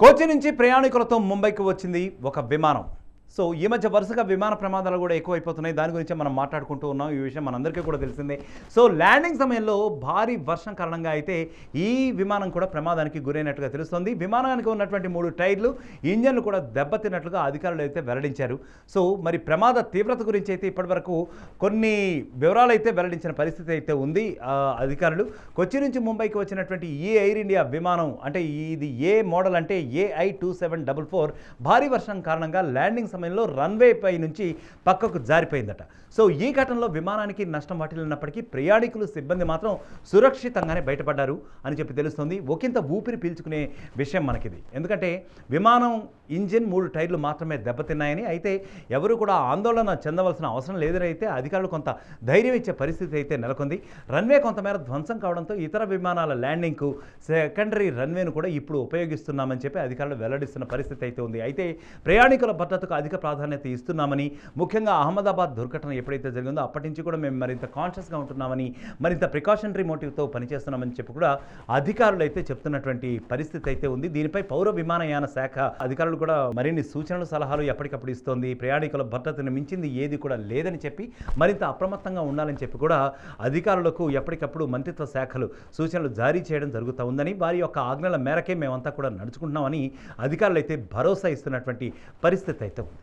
కోచి నుంచి ప్రయాణికులతో ముంబైకి వచ్చింది ఒక విమానం. సో ఈ మధ్య వరుసగా విమాన ప్రమాదాలు కూడా ఎక్కువైపోతున్నాయి. దాని గురించి మనం మాట్లాడుకుంటూ ఉన్నాం. ఈ విషయం మనందరికీ కూడా తెలిసిందే. సో ల్యాండింగ్ సమయంలో భారీ వర్షం కారణంగా అయితే ఈ విమానం కూడా ప్రమాదానికి గురైనట్టుగా తెలుస్తుంది. విమానానికి ఉన్నటువంటి మూడు టైర్లు ఇంజన్లు కూడా దెబ్బతిన్నట్లుగా అధికారులు అయితే వెల్లడించారు. సో మరి ప్రమాద తీవ్రత గురించి అయితే ఇప్పటివరకు కొన్ని వివరాలు అయితే వెల్లడించిన పరిస్థితి అయితే ఉంది. అధికారులు కొచ్చి నుంచి ముంబైకి వచ్చినటువంటి ఈ ఎయిర్ ఇండియా విమానం అంటే ఇది ఏ మోడల్ అంటే AI two seven double four భారీ వర్షం కారణంగా ల్యాండింగ్ సమయంలో రన్వే పై నుంచి పక్కకు జారిపోయిందట. సో ఈ ఘటనలో విమానానికి నష్టం వాటిల్లినప్పటికీ ప్రయాణికులు సిబ్బంది మాత్రం సురక్షితంగానే బయటపడ్డారు అని చెప్పి తెలుస్తుంది. ఒకంత ఊపిరి పీల్చుకునే విషయం మనకిది. ఎందుకంటే విమానం ఇంజిన్ మూడు టైర్లు మాత్రమే దెబ్బతిన్నాయని అయితే ఎవరు కూడా ఆందోళన చెందవలసిన అవసరం లేదని అయితే అధికారులు కొంత ధైర్యం ఇచ్చే పరిస్థితి అయితే నెలకొంది. రన్వే కొంతమేర ధ్వంసం కావడంతో ఇతర విమానాల ల్యాండింగ్కు సెకండరీ రన్వేను కూడా ఇప్పుడు ఉపయోగిస్తున్నామని చెప్పి అధికారులు వెల్లడిస్తున్న పరిస్థితి అయితే ఉంది. అయితే ప్రయాణికుల భద్రతకు అధిక ప్రాధాన్యత ఇస్తున్నామని ముఖ్యంగా అహ్మదాబాద్ దుర్ఘటన ఎప్పుడైతే జరిగిందో అప్పటి నుంచి కూడా మేము మరింత కాన్షియస్గా ఉంటున్నామని మరింత ప్రికాషనరీ మోటివ్తో పనిచేస్తున్నామని చెప్పి కూడా అధికారులు అయితే చెప్తున్నటువంటి పరిస్థితి అయితే ఉంది. దీనిపై పౌర విమానయాన శాఖ అధికారులు కూడా మరిన్ని సూచనలు సలహాలు ఎప్పటికప్పుడు ఇస్తోంది. ప్రయాణికుల భద్రతను మించింది ఏది కూడా లేదని చెప్పి మరింత అప్రమత్తంగా ఉండాలని చెప్పి కూడా అధికారులకు ఎప్పటికప్పుడు మంత్రిత్వ శాఖలు సూచనలు జారీ చేయడం జరుగుతూ ఉందని వారి యొక్క ఆజ్ఞల మేరకే మేమంతా కూడా నడుచుకుంటున్నామని అధికారులు అయితే భరోసా ఇస్తున్నటువంటి పరిస్థితి అయితే ఉంది.